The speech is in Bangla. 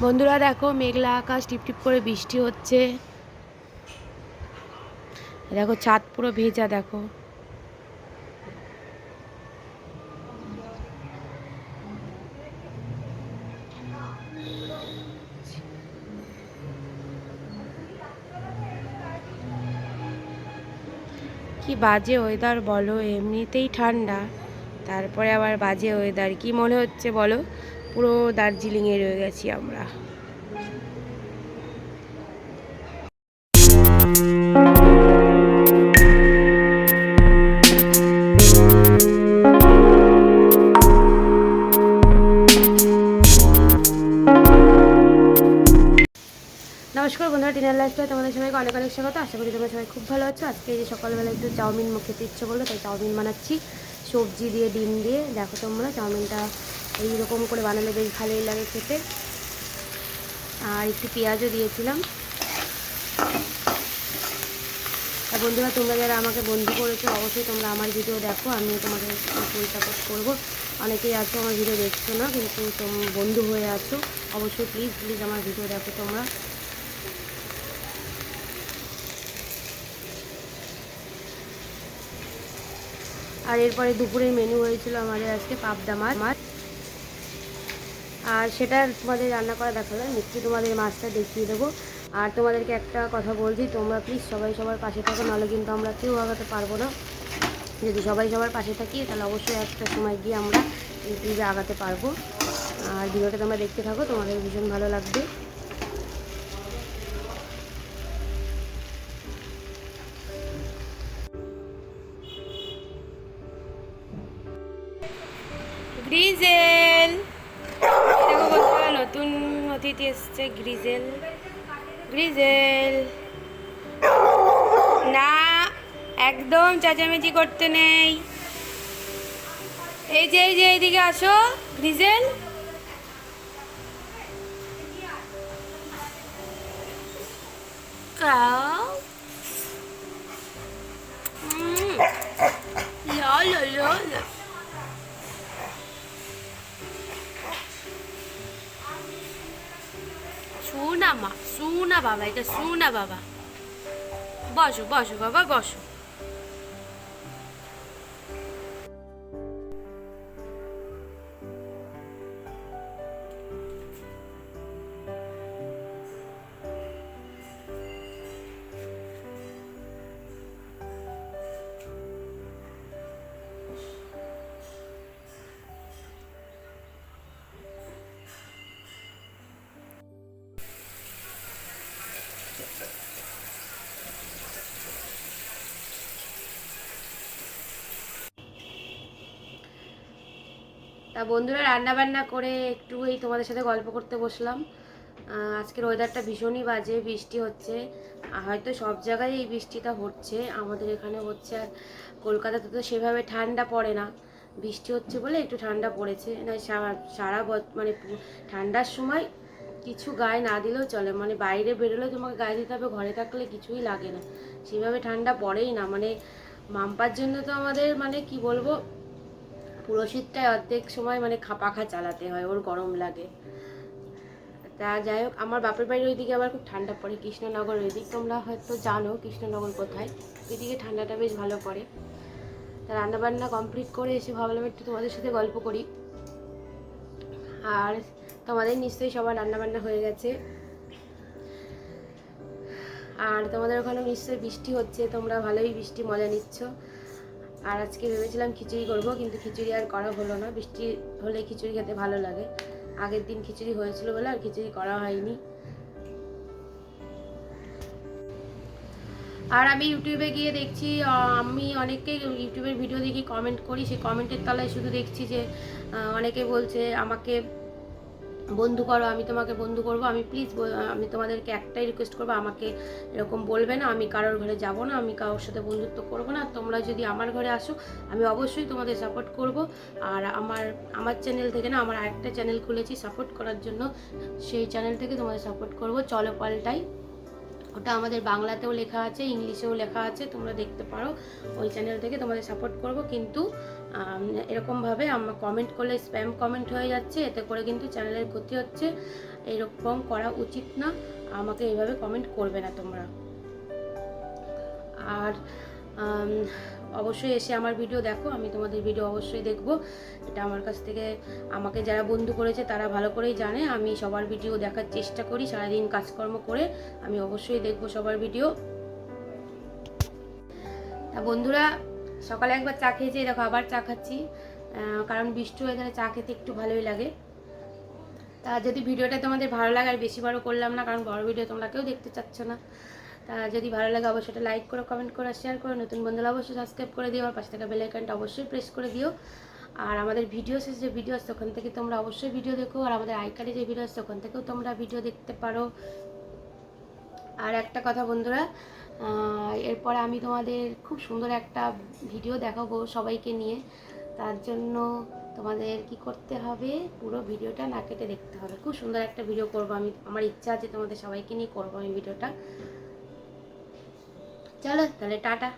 বন্ধুরা দেখো মেঘলা আকাশ, টিপ টিপ করে বৃষ্টি হচ্ছে। দেখো ছাদ পুরো ভেজা, দেখো। কি বাজে ওয়েদার বলো, এমনিতেই ঠান্ডা। তারপরে আবার বাজে ওয়েদার কি মনে হচ্ছে বলো? পুরো দার্জিলিংয়ে রয়ে গেছি আমরা। নমস্কার বন্ধুরা ডিনার লাইফস্টাইল তোমাদের সবাইকে অনেক অনেক স্বাগত। আশা করি তোমরা সবাই খুব ভালো আছো। আজকে যে সকালবেলা একটু চাউমিন খেতে ইচ্ছে করল তাই চাউমিন বানাচ্ছি। সবজি দিয়ে, ডিম দিয়ে। দেখো তোমরা, চাউমিনটা এইরকম করে বানালে বেশ ভালোই লাগে খেতে। আর একটু পেঁয়াজও দিয়েছিলাম। আর বন্ধুরা, তোমরা যারা আমাকে বন্ধু করেছ, অবশ্যই তোমরা আমার ভিডিও দেখো, আমিও তোমাকে ফুল সাপোর্ট করব। অনেকেই আছো, আমার ভিডিও দেখছ না, কিন্তু তোম- বন্ধু হয়ে আছো, অবশ্যই প্লিজ প্লিজ আমার ভিডিও দেখো তোমরা। আর এরপরে দুপুরের মেনু হয়েছিল আমাদের আজকে পাবদা মাছ মাছ। আর সেটা তোমাদের রান্না করা দেখালাম। একটু তোমাদের মাছটা দেখিয়ে দেবো। আর তোমাদেরকে একটা কথা বলছি, তোমরা প্লিজ সবাই সবার পাশে থাকো, নাহলে কিন্তু আমরা কেউ আগাতে পারব না। যদি সবাই সবার পাশে থাকি, তাহলে অবশ্যই একটা সময় গিয়ে আমরা ইউটিউবে আগাতে পারব। আর ভিডিওটা তোমরা দেখতে থাকো, তোমাদের ভীষণ ভালো লাগবে। গ্রিজেল দেখো বন্ধুরা নতুন অতিথি এসছে গ্রিজেল গ্রিজেল না, একদম চেঁচামেচি করতে নেই। এই যে এই যে, এইদিকে আসো গ্রিজেল লা লা লা। শোনা মা শোনা বাবা এটা সুনা বাবা বসো বসো বাবা বসো তা বন্ধুরা রান্না বান্না করে একটু এই তোমাদের সাথে গল্প করতে বসলাম। আজকের ওয়েদারটা ভীষণই বাজে, বৃষ্টি হচ্ছে। হয়তো সব জায়গায় এই বৃষ্টিটা হচ্ছে, আমাদের এখানে হচ্ছে আর কলকাতাতে তো সেভাবে ঠান্ডা পড়ে না। বৃষ্টি হচ্ছে বলে একটু ঠান্ডা পড়েছে। না, সারা মানে ঠান্ডার সময় কিছু গায়ে না দিলেও চলে। মানে বাইরে বেরোলে তোমাকে গায়ে দিতে হবে, ঘরে থাকলে কিছুই লাগে না। সেভাবে ঠান্ডা পড়েই না। মানে মাম্পার জন্য তো আমাদের মানে কি বলব পুরো শীতটায় অর্ধেক সময় মানে খা পাখা চালাতে হয়, ওর গরম লাগে। তা যাই হোক, আমার বাপের বাড়ির ওইদিকে আবার খুব ঠান্ডা পড়ে, কৃষ্ণনগর ওইদিক। তোমরা হয়তো জানো কৃষ্ণনগর কোথায়। ওইদিকে ঠান্ডাটা বেশ ভালো পড়ে। তা রান্নাবান্না কমপ্লিট করে এসে ভাবলাম একটু তোমাদের সাথে গল্প করি। আর তোমাদের নিশ্চয়ই সবার রান্নাবান্না হয়ে গেছে। আর তোমাদের ওখানে নিশ্চয়ই বৃষ্টি হচ্ছে, তোমরা ভালোই বৃষ্টি মজা নিচ্ছ। আর আজকে ভেবেছিলাম খিচুড়ি করব, কিন্তু খিচুড়ি আর করা হলো না। বৃষ্টি হলে খিচুড়ি খেতে ভালো লাগে। আগের দিন খিচুড়ি হয়েছিল বলে আর খিচুড়ি করা হয়নি। আর আমি ইউটিউবে গিয়ে দেখছি আমি অনেককে ইউটিউবের ভিডিও দেখি কমেন্ট করি। সেই কমেন্টের তলায় শুধু দেখছি যে অনেকে বলছে আমাকে বন্ধু করো, আমি তোমাকে বন্ধু করব, আমি প্লিজ আমি তোমাদেরকে একটাই রিকোয়েস্ট করব, আমাকে এরকম বলবে না, আমি কারোর ঘরে যাব না, আমি কারোর সাথে বন্ধুত্ব করব না, তোমরা যদি আমার ঘরে আসো, আমি অবশ্যই তোমাদের সাপোর্ট করব। আর আমার আমার চ্যানেল থেকে না, আমার আরেকটা চ্যানেল খুলেছি সাপোর্ট করার জন্য, সেই চ্যানেল থেকে তোমাদের সাপোর্ট করব, চলো পাল্টাই। ওটা আমাদের বাংলাতেও লেখা আছে, ইংলিশেও লেখা আছে, তোমরা দেখতে পারো, ওই চ্যানেল থেকে তোমাদের সাপোর্ট করব, কিন্তু এরকমভাবে আমার কমেন্ট করলে স্প্যাম কমেন্ট হয়ে যাচ্ছে, এতে করে কিন্তু চ্যানেলের ক্ষতি হচ্ছে। এরকম করা উচিত না, আমাকে এইভাবে কমেন্ট করবে না তোমরা। আর অবশ্যই এসে আমার ভিডিও দেখো, আমি তোমাদের ভিডিও অবশ্যই দেখব। এটা আমার কাছ থেকে, আমাকে যারা বন্ধু করেছে তারা ভালো করেই জানে। আমি সবার ভিডিও দেখার চেষ্টা করি, সারাদিন কাজকর্ম করে, আমি অবশ্যই দেখব সবার ভিডিও তা বন্ধুরা সকালে একবার চা খেয়েছি দেখো আবার চা খাচ্ছি। কারণ বৃষ্টি ওয়েদারে চা খেতে একটু ভালোই লাগে। তা যদি ভিডিওটা তোমাদের ভালো লাগে, আর বেশি বড় করলাম না, কারণ বড় ভিডিও তোমরা কেউ দেখতে চাচ্ছ না। তা যদি ভালো লাগে, অবশ্যই একটা লাইক করো কমেন্ট করো শেয়ার করো। নতুন বন্ধুরা অবশ্যই সাবস্ক্রাইব করে দিও, আর পাশে থাকা বেল আইকনটা অবশ্যই প্রেস করে দিও। আর আমাদের ভিডিও শেষ যে ভিডিও আছে, ওখান থেকে তোমরা অবশ্যই ভিডিও দেখো। আর আমাদের আইকার্ডে যে ভিডিও আছে, ওখান থেকেও তোমরা ভিডিও দেখতে পারো। আর একটা কথা বন্ধুরা এরপরে আমি তোমাদের খুব সুন্দর একটা ভিডিও দেখাবো সবাইকে নিয়ে। তার জন্য তোমাদের কি করতে হবে? পুরো ভিডিওটা না কেটে দেখতে হবে। খুব সুন্দর একটা ভিডিও করব আমি। আমার ইচ্ছা আছে তোমাদের সবাইকে নিয়ে করব আমি ভিডিওটা চলো, তাহলে টাটা।